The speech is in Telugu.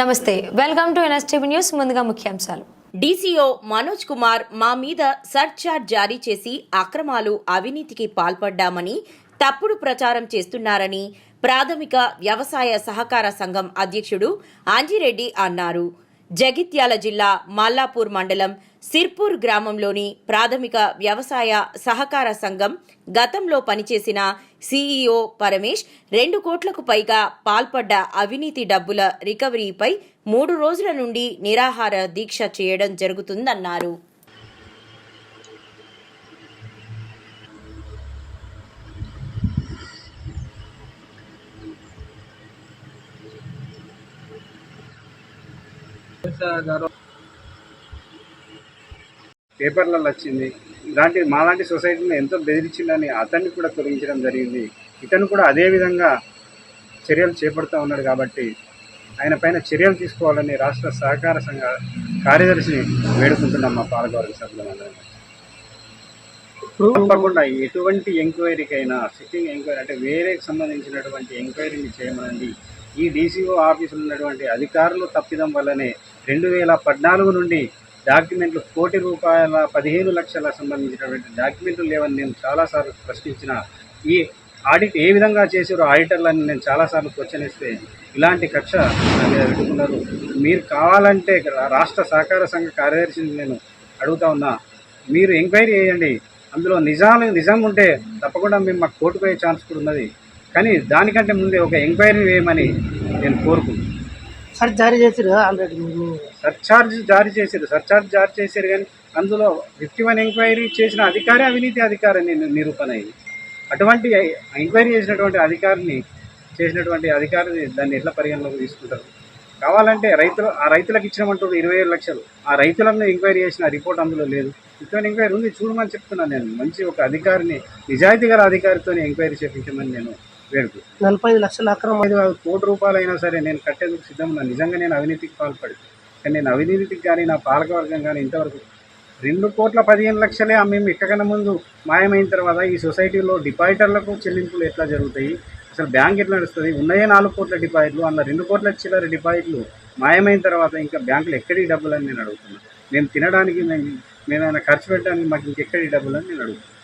నమస్తే వెల్కమ్ టు ఎన్ఎస్టీవీ న్యూస్ ముందుగా ముఖ్యాంశాలు. డీసీఓ మనోజ్ కుమార్ మా మీద సర్చార్జ్ జారీ చేసి అక్రమాలు అవినీతికి పాల్పడ్డామని తప్పుడు ప్రచారం చేస్తున్నారని ప్రాథమిక వ్యవసాయ సహకార సంఘం అధ్యక్షుడు ఆంజిరెడ్డి అన్నారు. జగిత్యాల జిల్లా మల్లాపూర్ మండలం సిర్పూర్ గ్రామంలోని ప్రాథమిక వ్యవసాయ సహకార సంఘం గతంలో పనిచేసిన సీఈఓ పరమేష్ రెండు కోట్లకు పైగా పాల్పడ్డ అవినీతి డబ్బుల రికవరీపై మూడు రోజుల నుండి నిరాహార దీక్ష చేయడం జరుగుతుందన్నారు. గారు పేపర్లలో వచ్చింది ఇలాంటి మాలాంటి సొసైటీని ఎంతో బెదిరించిందని అతన్ని కూడా తొలగించడం జరిగింది. ఇతను కూడా అదే విధంగా చర్యలు చేపడుతూ ఉన్నాడు కాబట్టి ఆయన పైన చర్యలు తీసుకోవాలని రాష్ట్ర సహకార సంఘ కార్యదర్శిని వేడుకుంటున్నాం మా పాలకవర్గ సభ్యులందరం తప్పకుండా ఎటువంటి ఎంక్వైరీకైనా సిట్టింగ్ ఎంక్వైరీ అంటే వేరేకి సంబంధించినటువంటి ఎంక్వైరీని చేయమనండి. ఈ డీసీఓ ఆఫీసులో ఉన్నటువంటి అధికారులు తప్పిదం వల్లనే రెండు వేల పద్నాలుగు నుండి డాక్యుమెంట్లు కోటి రూపాయల పదిహేను లక్షల సంబంధించినటువంటి డాక్యుమెంట్లు లేవని నేను చాలాసార్లు ప్రశ్నించిన. ఈ ఆడిట్ ఏ విధంగా చేశారు ఆడిటర్లని నేను చాలాసార్లు క్వశ్చన్ ఇస్తే ఇలాంటి కక్ష పెట్టుకున్నారు. మీరు కావాలంటే రాష్ట్ర సహకార సంఘ కార్యదర్శిని నేను అడుగుతా ఉన్నా. మీరు ఎంక్వైరీ చేయండి. అందులో నిజాలు నిజం ఉంటే తప్పకుండా మేము మాకు కోర్టుపోయే ఛాన్స్ కూడా ఉన్నది. కానీ దానికంటే ముందే ఒక ఎంక్వైరీ వేయమని నేను కోరుకుంటున్నాను సార్ జారీ చేశారు కదా ఆల్రెడీ మీరు సర్చార్జ్ జారీ చేశారు సర్చార్జ్ జారీ చేశారు కానీ అందులో ఫిఫ్టీ వన్ ఎంక్వైరీ చేసిన అధికారి అవినీతి అధికారి నిరూపణ అయింది. అటువంటి ఎంక్వైరీ చేసినటువంటి అధికారిని చేసినటువంటి అధికారిని దాన్ని ఎట్లా పరిగణలోకి తీసుకుంటారు? కావాలంటే రైతులు ఆ రైతులకు ఇచ్చినామంటారు ఇరవై ఏడు లక్షలు. ఆ రైతులను ఎంక్వైరీ చేసిన రిపోర్ట్ అందులో లేదు. ఇటువంటి ఎంక్వైరీ ఉంది. చూడమని చెప్తున్నాను నేను. మంచి ఒక అధికారిని నిజాయితీ గల అధికారితో ఎంక్వైరీ చేపించమని నేను వేడుకు నలభై ఐదు లక్షల అక్రమ ఐదు కోటి రూపాయలు అయినా సరే నేను కట్టేందుకు సిద్ధం ఉన్నాను నిజంగా నేను అవినీతికి పాల్పడి కానీ నేను అవినీతికి కానీ నా పాలకవర్గం కానీ ఇంతవరకు రెండు కోట్ల పదిహేను లక్షలే మేము ఎక్కకన్నా ముందు మాయమైన తర్వాత ఈ సొసైటీలో డిపాజిటర్లకు చెల్లింపులు ఎట్లా జరుగుతాయి? అసలు బ్యాంక్ ఎట్లా నడుస్తుంది? ఉన్నాయే నాలుగు కోట్ల డిపాజిట్లు అందులో రెండు కోట్ల చిల్లర డిపాజిట్లు మాయమైన తర్వాత ఇంకా బ్యాంకులు ఎక్కడికి డబ్బులు అని నేను అడుగుతున్నాను మేము తినడానికి మేము మేము ఏమైనా ఖర్చు పెట్టడానికి మాకు ఇంకెక్కడి డబ్బులు అని నేను అడుగుతున్నాను